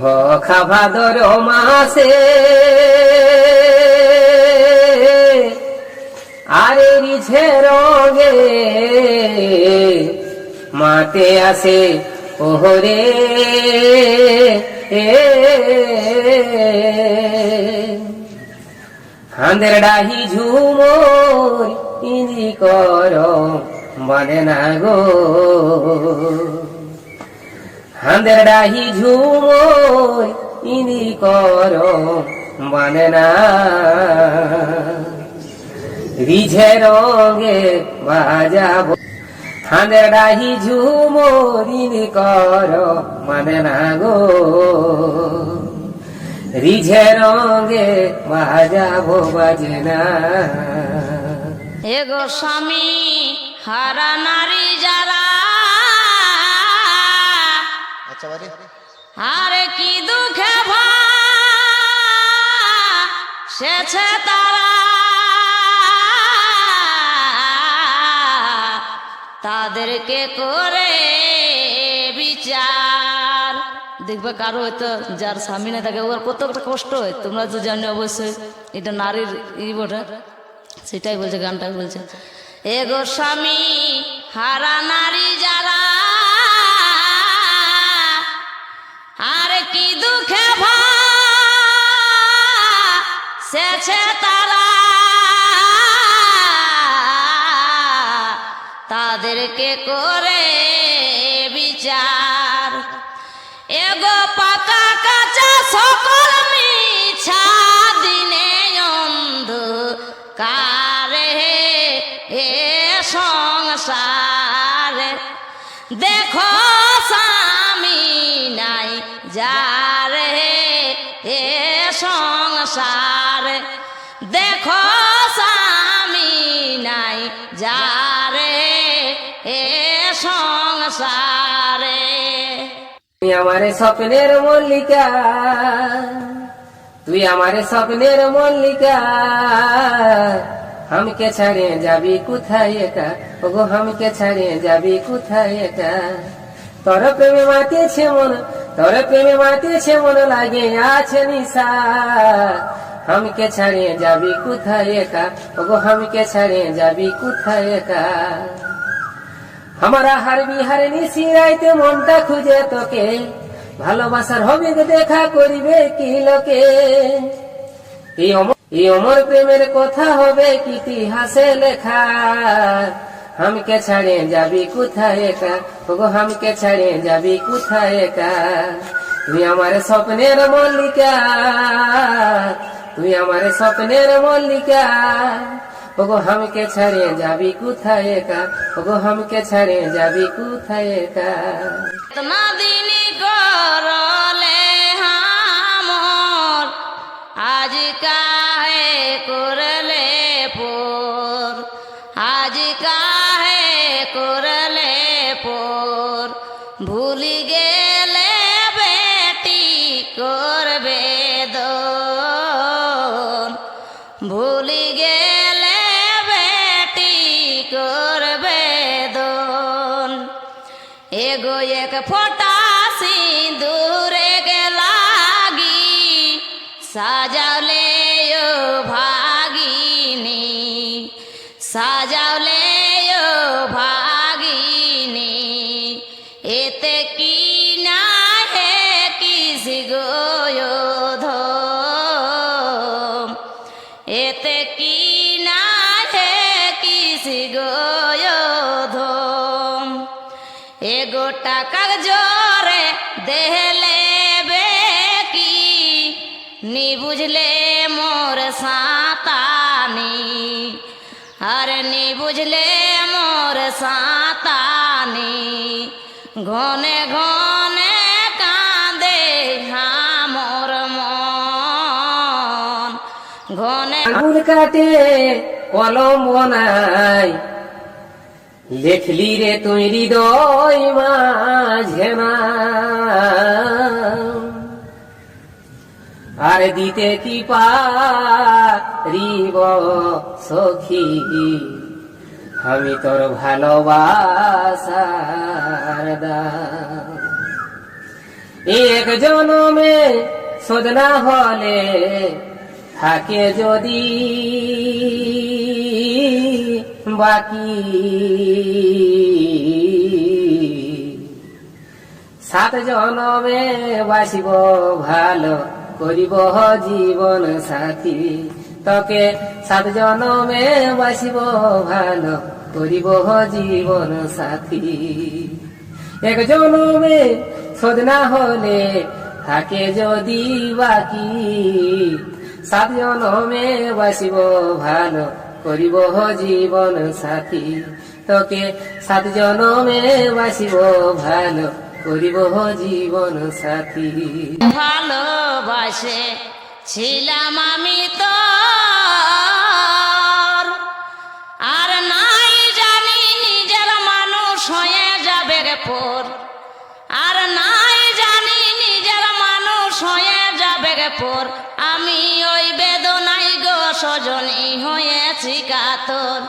ভখা ভাদর মাসে। আরে রিঝে রঙে মাতে আসে, ওহরে। হাঁদের ডাহি ঝুমোর ইন্দি কর মানে না গো। হাঁদের ডাহি ঝুমোর ইন্দি কর মানে না রিঝে রঙে বাজাবো। হাঁদের ডাহি ঝুমোর ইন্দি কর মানে না গো। রিঝে রঙে বাজাবো বাজে না এগো স্বামী, হারা নারী যারা সেছে তারা। তাদেরকে করে বিচার। দেখবে কারও হয়তো যার স্বামী না থাকে ওর কত কষ্ট হয়। তোমরা তো জানো অবশ্যই, এটা নারীর ই বটে। সেটাই বলছে গানটা বলছে। এগো স্বামী, হারা নারী যারা, আরে কি দুঃখে সেছে তারা। তাদেরকে করে বিচার। এগো পাকা কাঁচা সকল মিছা, দিনে অন্ধ কারে এ সংসার। দেখো স্বামী নাই যার এ সংসার। তুই আমারে স্বপ্নের মল্লিকা। তুই আমারে স্বপ্নের মল্লিকা। আমকে ছাড়ে যাবি কোথায় একা? ওগো আমকে ছাড়ে যাবি কোথায় একা? তোর প্রেমে মাতিয়েছে মন, তোর প্রেমে মাতিয়েছে মন লাগে আছে নিশা। আমকে ছাড়ে যাবি কোথায় একা? ওগো আমকে ছাড়ে যাবি কোথায় একা? আমারা হারবি হারেনি সিরাইতে মনটা খুঁজে তোকে। ভালোবাসার হবে দেখা করিবে কি লোকে? এই অমর প্রেমের কথা হবে ইতিহাসে লেখা? হামকে ছাড়ে যাবি কোথায় একা? ওগো, হামকে ছাড়ে যাবি কোথায় একা? তুই আমার স্বপ্নের মল্লিকা। তুই আমার স্বপ্নের মল্লিকা। ওগো হামকে ছাড়ে যাবি কোথায় একা? ওগো হামকে ছাড়ে যাবি কোথায় একা? তোমাদিনী কর এক ফোটা সিঁদুরে লাগি সাজালে এগো টাকা জোরে দেহলে কি নি বুঝলে মোর সাঁতানি আর নি বুঝলে মোর সাঁতানি ঘনে ঘনে কাঁদে হামর মন ঘনে কাটে কলম বনাই। লেখলি রে তুই হৃদয় মাঝে আর দিতে কি পারিব সখী? আমি তোর ভালোবাসার এক জনমে সদনা হলে থাকে যদি বাকি। সাত জনমে বাসিব, ভালো করিব জীবন সাথী। তকে সাত জনমে বাসিব, ভালো করিব জীবন সাথী। এক জনমে সদনা হলে থাকে যদি বাকি। সাত জনমে বাসিব, ভালো করিব জীবন সাথী। তোকে সাত জনমে বাসিব, ভালো করিব জীবন সাথী। ভালোবাসে ছিলাম আমি তো আর নাই জানি নিজের মানুষ হয়ে যাবে পর। আর নাই জানি নিজের মানুষ হয়ে যাবে পর। আমি ওই গো সজনী হয়েছি কাতর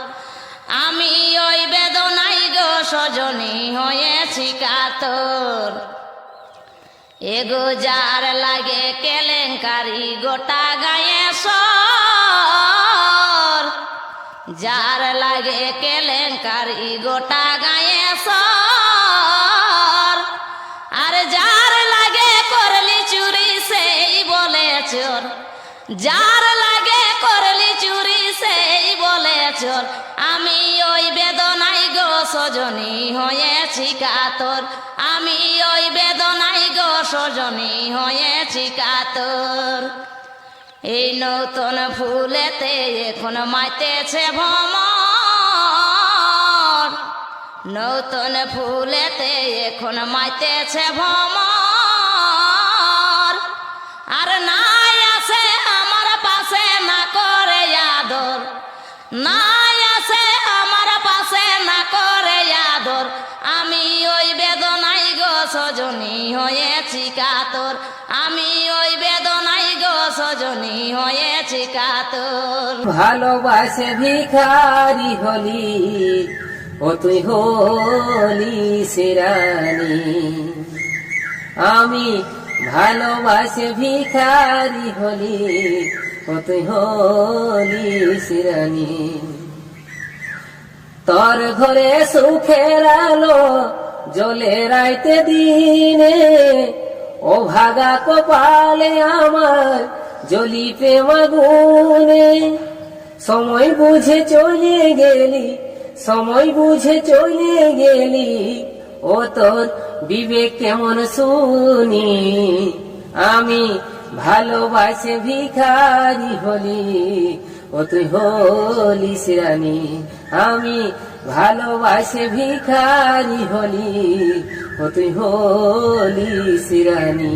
আমি ওই বেদনাই গো সজনী হয়েছি কাতর এগো যার লাগে কেলেঙ্কারি গোটা গায়ে সর যার লাগে কেলেঙ্কারি গোটা গায়ে সর আর যার লাগে করলি চুরি সেই বলে চোর। যার চোর আমি ওই বেদনাই গো সজনী হয়েছি কাতর। আমি ওই বেদনাই গো সজনী হয়েছি কাতর। এই নতুন ফুলেতে এখন মাইতেছে ভ্রমর। নতুন ফুলেতে এখন মাইতেছে ভ্রমর। সজনী হয়েছি কাতর। আমি ওই বেদনাই গো সজনী হয়েছি কাতর। ভালোবাসে ভিখারি হলি, ও তুই হলি সিরানি। আমি ভালোবাসে ভিখারি হলি, ও তুই হলি সিরানি। তোর ঘরে সুখের আলো জলে রাইতে দিনে, ও ভাগা কপালে আমার জলি প্রেম গুনে সময় বুঝে চলে গেলি, সময় বুঝে চলে গেলি, ও তোর বিবেক কেমন শুনি। আমি ভালোবাসে ভিখারি হলি, ও তুই হলি সিরানি আমি ভালোবাসে ভিখারি হলি ও তুই হলি সিরানি।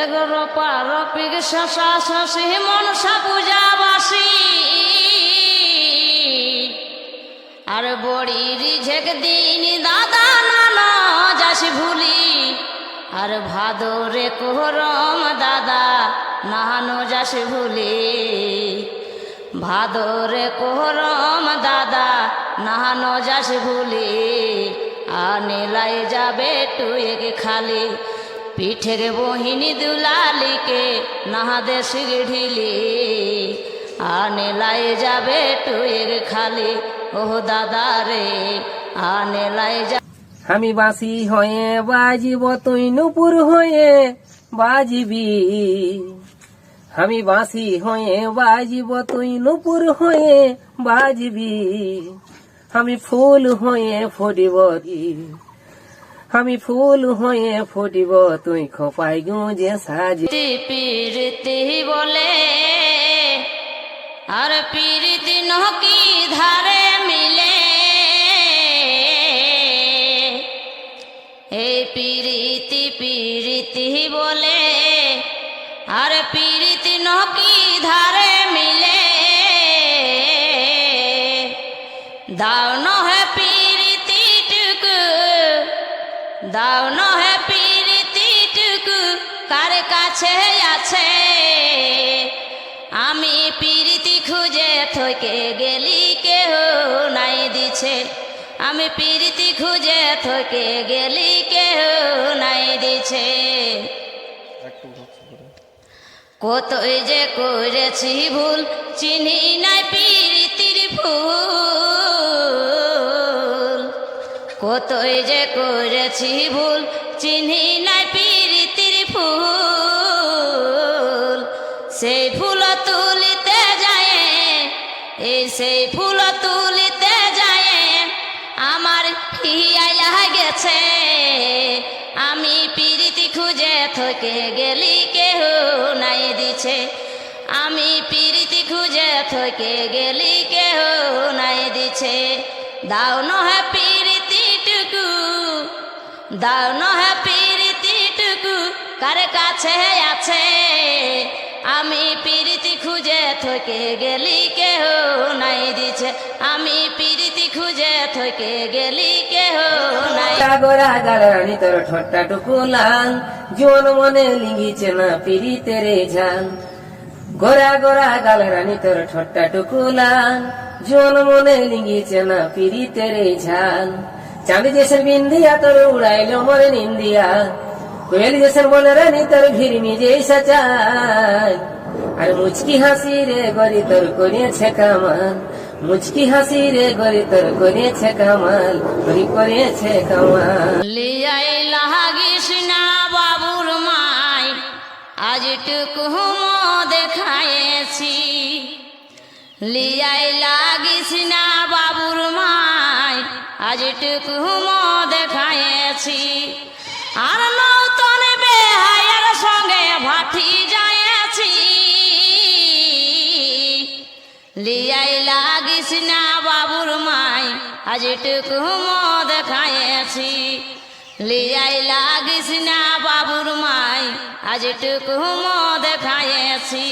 এগারো পারপিক শশা শশী মনসা পূজাবাসী আর বড়ি রিঝেক দিন দাদা নানা যাসি ভুলি। আর ভাদরে কোহরম দাদা, নাহানো যাসি ভুলি। ভাদরে কোহরম দাদা নাহানো যাস ভুলি, আনেলাই যাবে টুয়েক খালি। পিঠের বহিনী দুলালিকে নাহাদে ঢিলি, আনেলাই যাবে টুয়েক খালি। ও দাদা রে, আনেলাই যা আমি বাঁশি হয়ে বাজিব, তুই নুপুর হয়ে বাজিবি। আমি বাঁশি হয়ে বাজিব, তুই নুপুর হয়ে বাজবি। আমি ফুল হয়ে ফুটিব আমি ফুল হয়ে ফুটিব, তুই খোপাই গুঁজে সাজি। প্রীতি বলে, আর প্রীতি নকি ধারে দাও নহে প্রীতি টুকু কার কাছে আছে? আমি প্রীতি খুঁজে থকে গেলি কেহ নাই দিছে। আমি প্রীতি খুঁজে থকে গেলি কেহ নাই দিছে। কতই যে করেছি ভুল চিনি নাই প্রীতির ফুল কতই যে করেছি ভুল, চিনি নাই প্রীতির ফুল। সেই ফুল তুলিতে যায়, এই সেই ফুল তুলিতে যায়, আমার হিয়াইলা গেছে আমি পিরিতি খুঁজে থকে গেলি, কেহ নাই দিছে। আমি পিরিতি খুঁজে থকে গেলি, কেহ নাই দিছে। দাও নহে টুকু দাও নহে টুকু কার কাছে আছে? আমি পিরিতি খুঁজে থকে গেলি কেহ নাই দিছে। আমি পিরিতি খুঁজে থকে গেলি কেহ নাই। গোরা গাড়ানি তোর ঠোঁটটা টুকু লাল জীবন মনে লিঙ্গিছে না পিড়ি তেরে ঝাল। গোরা গোরা গাল রানী তোর ঠোঁটটা টুকু লাল জীবন মনে লিঙ্গিছে না পিড়ি তেরে ঝাল। চাঁদি দেশের বিন্দিয়া তোর উড়াইলো মরে নিন্দিয়া। কোয়েল দেশের বলে রানী তোর ভিড়মি যে আর মুচকি হাসি রে গরি তোর করিয়েছে কামাল। মুচকি হাসি রে গরি তোর করিয়েছে কামাল গরি করিয়েছে কামাল। লিয়াই লাগিস না বাবুর মাই, আজ টুকু দেখায়েছি। লিয়াই লাগিস না আজ টুকু দেখায়েছি আর নৌতন বেহায়ের সঙ্গে ভাটি যায়েছি লিয়াই লাগিস না বাবুর মাই, আজ টুকু দেখায়েছি লিয়াই লাগিস না বাবুর মাই, আজ টুকু দেখায়েছি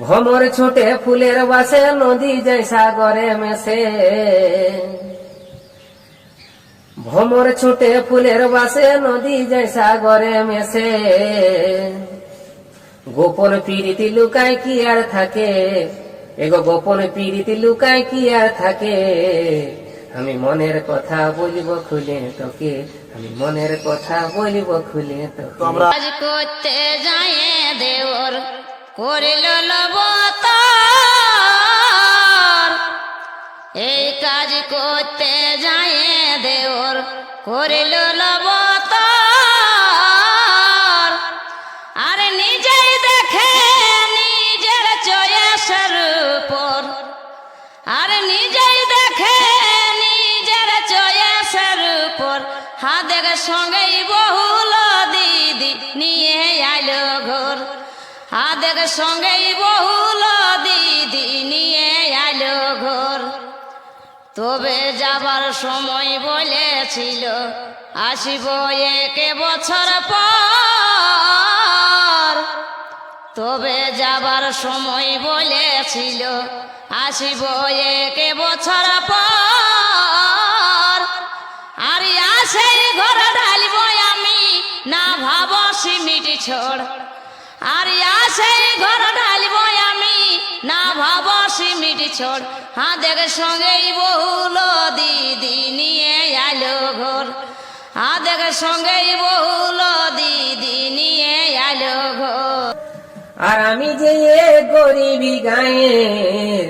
ভমর ছোটে ফুলের বাসে নদী যায় সাগরে মেশে। ভমর ছোটে ফুলের বাসে নদী যায় সাগরে মেশে। গোপন পিড়িতি লুকায় কি আর থাকে? এগো গোপন পিড়িতি লুকায় কি আর থাকে? আমি মনের কথা বলিব খুলে তোকে আমি মনের কথা বলিব খুলে তোকে। কাজ করতে যায় দেওর করিল লবতার এই কাজ করতে যায় দেওর করিল লবতার আর নিজেই দেখে নিজের চয়েসের উপর। আর নিজেই দেখে নিজের চয়েসের উপর। হাতের সঙ্গেই বহুল দিদি নিয়ে আইলো ঘর। হাতের সঙ্গেই বহুল দিদি তবে যাবার সময় বলেছিল, আসিব এক বছর পর। তবে যাবার সময় বলেছিল, আসিব এক বছর পর। আর আসে ঘর ঢালিব আমি, না ভাব সিমিট ছোড়। আর আসে ঘর ঢালিব আমি, না ভাব সিমিট ছোড় হাতের সঙ্গেই বহুল দিদি নিয়ে আলো ঘর। হাতের সঙ্গেই বহুল দিদি নিয়ে আলো ঘর। আর আমি যে গরিবি গায়ের,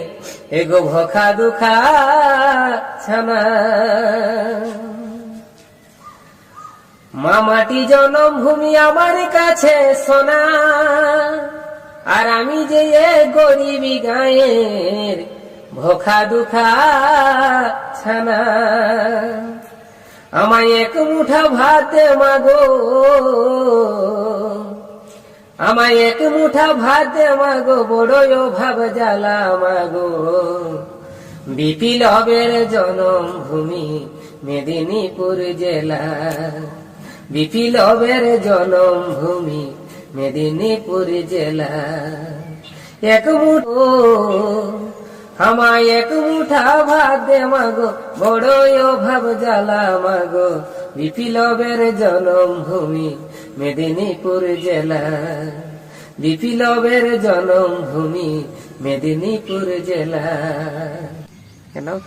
এগো ভখা দুখা ছানা মামাটি জনম ভূমি আমার কাছে সোনা। আর আমি যে গরিবি গায়ের ভোখা দুখা ছানা। আমায় এক মুঠা ভাতে মাগো। আমায় এক মুঠা ভাত মাগো, বড়ই অভাব জ্বালা মাগো। বিপিলবের জনম ভূমি মেদিনীপুর জেলা। বিপিলবের জনম ভূমি মেদিনীপুর জেলা। এক মুঠো, আমায় এক মুঠা ভাত দে মাগো বড় অভাব জ্বালা মাগো। বিপ্লবের জনম ভূমি মেদিনীপুর জেলা। বিপ্লবের জনম ভূমি মেদিনীপুর জেলা। কেন